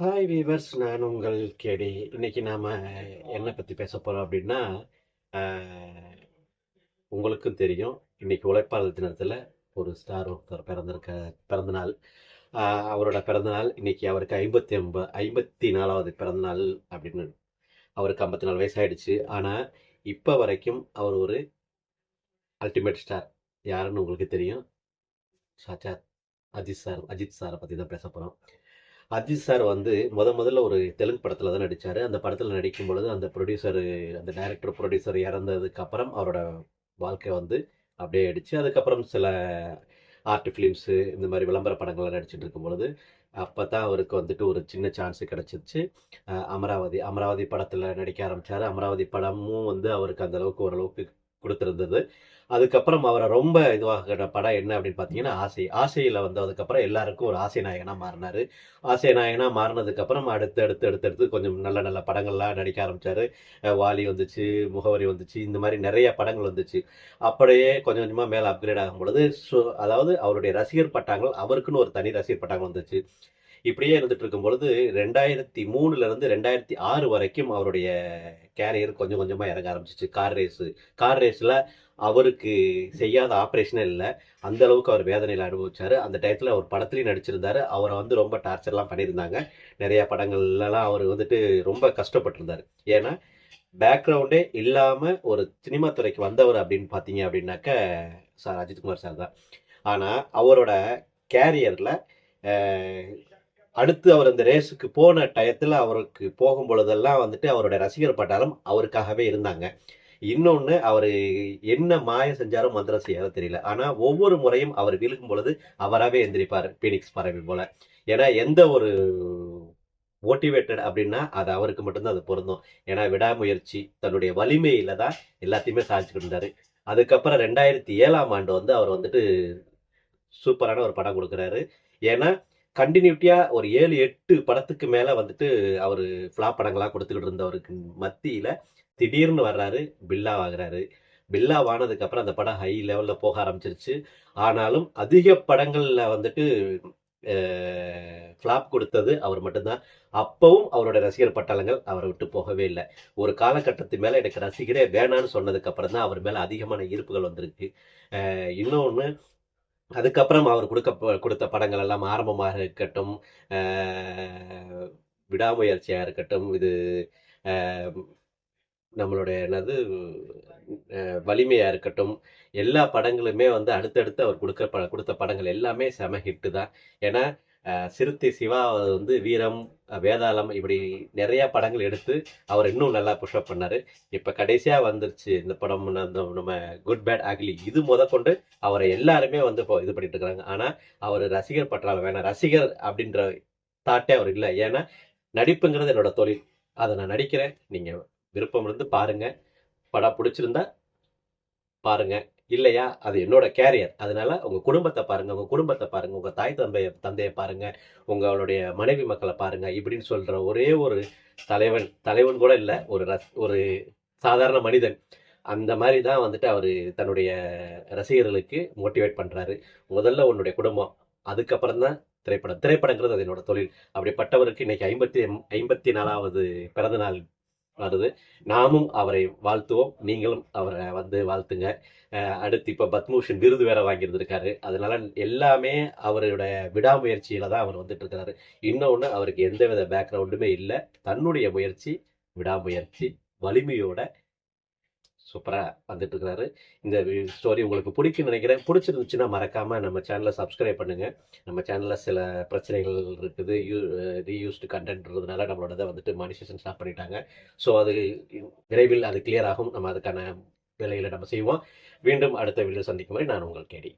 Hi viewers நான் உங்கள் கேடி. இன்னைக்கு நாம் என்ன பற்றி பேச போகிறோம் அப்படின்னா உங்களுக்கும் தெரியும். இன்னைக்கு உழைப்பாளர் தினத்தில் ஒரு ஸ்டார் ஒருத்தர் பிறந்திருக்க பிறந்தநாள். அவரோட பிறந்தநாள் இன்னைக்கு அவருக்கு ஐம்பத்தி ஒன்பது ஐம்பத்தி நாலாவது பிறந்தநாள் அப்படின்னு அவருக்கு ஐம்பத்தி நாலு வயசாயிடுச்சு. ஆனால் இப்போ வரைக்கும் அவர் ஒரு அல்டிமேட் ஸ்டார் யாருன்னு உங்களுக்கு தெரியும். சாச்சாத் அஜித் சார் அஜித் சாரை பற்றி தான் பேச போகிறோம் அஜித் சார் வந்து முத முதல்ல ஒரு தெலுங்கு படத்தில் தான் நடித்தார் அந்த படத்தில் நடிக்கும் பொழுது அந்த ப்ரொடியூசர் அந்த டைரக்டர் ப்ரொடியூசர் இறந்ததுக்கு அப்புறம் அவரோட வாழ்க்கை வந்து அப்படியே ஆயிடுச்சு. அதுக்கப்புறம் சில ஆர்ட் ஃபிலிம்ஸு இந்த மாதிரி விளம்பர படங்கள்லாம் நடிச்சிட்டு இருக்கும் பொழுது அப்போ தான் அவருக்கு வந்துட்டு ஒரு சின்ன சான்ஸ் கிடச்சிருச்சு. அமராவதி அமராவதி படத்தில் நடிக்க ஆரம்பித்தார் அமராவதி படமும் வந்து அவருக்கு அந்த அளவுக்கு ஓரளவுக்கு கொடுத்துருந்தது. அதுக்கப்புறம் அவரை ரொம்ப இதுவாகிற படம் என்ன அப்படின்னு பார்த்தீங்கன்னா ஆசை. ஆசையில் வந்து அதுக்கப்புறம் எல்லாருக்கும் ஒரு ஆசை நாயகனாக மாறினார். ஆசை நாயகனா மாறினதுக்கப்புறம் அடுத்து அடுத்து அடுத்து அடுத்து கொஞ்சம் நல்ல நல்ல படங்கள்லாம் நடிக்க ஆரம்பித்தார் வாலி வந்துச்சு முகவரி வந்துச்சு இந்த மாதிரி நிறைய படங்கள் வந்துச்சு. அப்படியே கொஞ்சம் கொஞ்சமாக மேலே அப்கிரேட் ஆகும் பொழுது ஸோ அதாவது அவருடைய ரசிகர் பட்டாங்கள் அவருக்குன்னு ஒரு தனி ரசிகர் பட்டாங்கள் வந்துச்சு. இப்படியே இருந்துட்டு இருக்கும் பொழுது ரெண்டாயிரத்தி மூணுல இருந்து ரெண்டாயிரத்தி ஆறு வரைக்கும் அவருடைய கேரியர் கொஞ்சம் கொஞ்சமாக இறங்க ஆரம்பிச்சிச்சு. கார் ரேஸு கார் ரேஸில் அவருக்கு செய்யாத ஆப்ரேஷனே இல்லை. அந்த அளவுக்கு அவர் வேதனையில் அனுபவிச்சாரு. அந்த டயத்தில் அவர் படத்துலையும் நடிச்சிருந்தாரு. அவரை வந்து ரொம்ப டார்ச்சர்லாம் பண்ணியிருந்தாங்க. நிறைய படங்கள்லாம் அவர் வந்துட்டு ரொம்ப கஷ்டப்பட்டிருந்தாரு. ஏன்னா பேக்ரவுண்டே இல்லாமல் ஒரு சினிமா துறைக்கு வந்தவர் அப்படின்னு பார்த்தீங்க அப்படின்னாக்க சார் அஜித்குமார் சார் தான். ஆனால் அவரோட கேரியரில் அடுத்து அவர் அந்த ரேஸுக்கு போன டயத்தில் அவருக்கு போகும் பொழுதெல்லாம் வந்துட்டு அவரோட ரசிகர் பட்டாலும் அவருக்காகவே இருந்தாங்க. இன்னொன்று அவர் என்ன மாய செஞ்சாரோ மந்திரம் செய்யாரோ தெரியல. ஆனால் ஒவ்வொரு முறையும் அவர் விழுகும் பொழுது அவராகவே எந்திரிப்பார் பீனிக்ஸ் பறவை போல. ஏன்னா எந்த ஒரு மோட்டிவேட்டட் அப்படின்னா அது அவருக்கு மட்டும்தான் அது பொருந்தும். ஏன்னா விடாமுயற்சி தன்னுடைய வலிமையில தான் எல்லாத்தையுமே சாதிச்சுக்கிட்டு இருந்தாரு. அதுக்கப்புறம் ரெண்டாயிரத்தி ஏழாம் ஆண்டு வந்து அவர் வந்துட்டு சூப்பரான ஒரு படம் கொடுக்குறாரு. ஏன்னா கண்டினியூட்டியாக ஒரு ஏழு எட்டு படத்துக்கு மேலே வந்துட்டு அவர் ஃப்ளாப் படங்களாக கொடுத்துக்கிட்டு இருந்தவருக்கு மத்தியில் திடீர்னு வர்றாரு பில்லா ஆகுறாரு பில்லா வானதுக்கப்புறம் அந்த படம் ஹை லெவலில் போக ஆரம்பிச்சிருச்சு. ஆனாலும் அதிக படங்களில் வந்துட்டு ஃப்ளாப் கொடுத்தது அவர் மட்டும்தான். அப்பவும் அவரோட ரசிகர் பட்டாளங்கள் அவரை விட்டு போகவே இல்லை. ஒரு காலகட்டத்து மேலே எனக்கு ரசிகரே வேணான்னு சொன்னதுக்கப்புறம் தான் அவர் மேலே அதிகமான ஈர்ப்புகள் வந்திருக்கு. இன்னொன்று அதுக்கப்புறம் அவர் கொடுக்க கொடுத்த படங்கள் எல்லாம் ஆரம்பமாக இருக்கட்டும் விடாமுயற்சியாக இருக்கட்டும் இது நம்மளுடைய என்னது வலிமையாக இருக்கட்டும் எல்லா படங்களுமே வந்து அடுத்தடுத்து அவர் கொடுக்க ப- கொடுத்த படங்கள் எல்லாமே செம ஹிட்டு தான். ஏன்னா சிறுத்தை சிவா வந்து வீரம் வேதாளம் இப்படி நிறைய படங்கள் எடுத்து அவர் இன்னும் நல்லா புஷ்அப் பண்ணாரு. இப்போ கடைசியாக வந்துருச்சு இந்த படம் நம்ம குட் பேட் அக்லி இது முத கொண்டு அவரை எல்லாருமே வந்து இப்போ இது பண்ணிட்டு இருக்காங்க. ஆனால் அவர் ரசிகர் பற்றால வேணாம் ரசிகர் அப்படின்ற தாட்டே அவர் இல்லை. ஏன்னா நடிப்புங்கிறது என்னோட தொழில். அதை நான் நடிக்கிறேன். நீங்கள் விருப்பம் இருந்து பாருங்க. படம் பிடிச்சிருந்தா பாருங்க. இல்லையா? அது என்னோட கேரியர் அதனால உங்க குடும்பத்தை பாருங்க உங்க குடும்பத்தை பாருங்க உங்க தாய் தந்தைய தந்தையை பாருங்க உங்களுடைய மனைவி மக்களை பாருங்க இப்படின்னு சொல்ற ஒரே ஒரு தலைவன் தலைவன் கூட இல்லை ஒரு ரஸ் ஒரு சாதாரண மனிதன். அந்த மாதிரி தான் வந்துட்டு அவர் தன்னுடைய ரசிகர்களுக்கு மோட்டிவேட் பண்ணுறாரு முதல்ல உன்னுடைய குடும்பம் அதுக்கப்புறம் தான் திரைப்படம். திரைப்படங்கிறது அது என்னோட தொழில். அப்படிப்பட்டவருக்கு இன்னைக்கு ஐம்பத்தி ஐம்பத்தி நாலாவது பிறந்த நாள் வருது நாமும் அவரை வாழ்த்துவோம். நீங்களும் அவரை வந்து வாழ்த்துங்க. அடுத்து இப்போ பத்மபூஷன் விருது வேற வாங்கியிருந்திருக்காரு. அதனால எல்லாமே அவருடைய விடாமுயற்சியில தான் அவர் வந்துட்டு இருக்கிறாரு இன்னொன்று அவருக்கு எந்தவித பேக்ரவுண்டுமே இல்லை. தன்னுடைய முயற்சி விடாமுயற்சி வலிமையோட சூப்பராக வந்துட்டு இருக்கிறாரு இந்த ஸ்டோரி உங்களுக்கு பிடிக்கும்னு நினைக்கிறேன். பிடிச்சிருந்துச்சுன்னா மறக்காமல் நம்ம சேனலை சப்ஸ்கிரைப் பண்ணுங்க. நம்ம சேனலில் சில பிரச்சனைகள் இருக்குது. ரீயூஸ்டு கண்டென்ட்ன்றதுனால நம்மளோட இதை வந்துட்டு மானிசேஷன் ஸ்டாப் பண்ணிட்டாங்க. ஸோ அது விரைவில் அது கிளியர் ஆகும். நம்ம அதுக்கான வேலைகளை நம்ம செய்வோம். மீண்டும் அடுத்த வீடியோ சந்திக்கும் வரை நான் உங்கள் கேடி.